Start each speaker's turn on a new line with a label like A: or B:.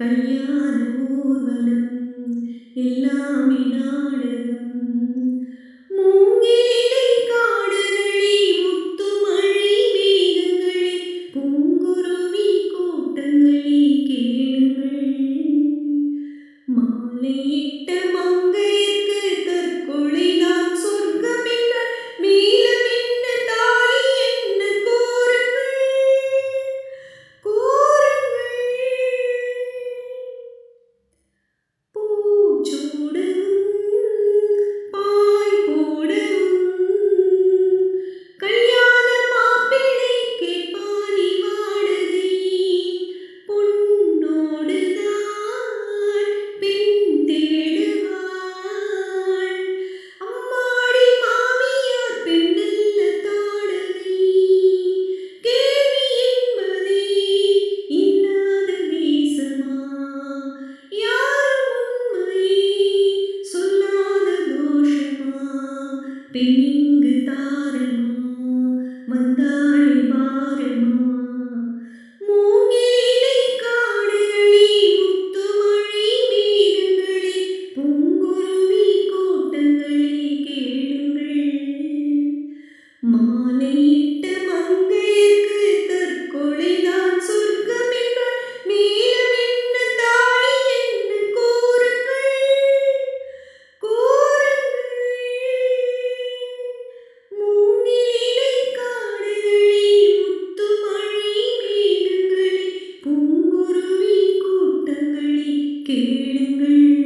A: കല്യാണപൂർവനം എല്ലാം ഈ നാടകം everybody knows. கேளுங்கள்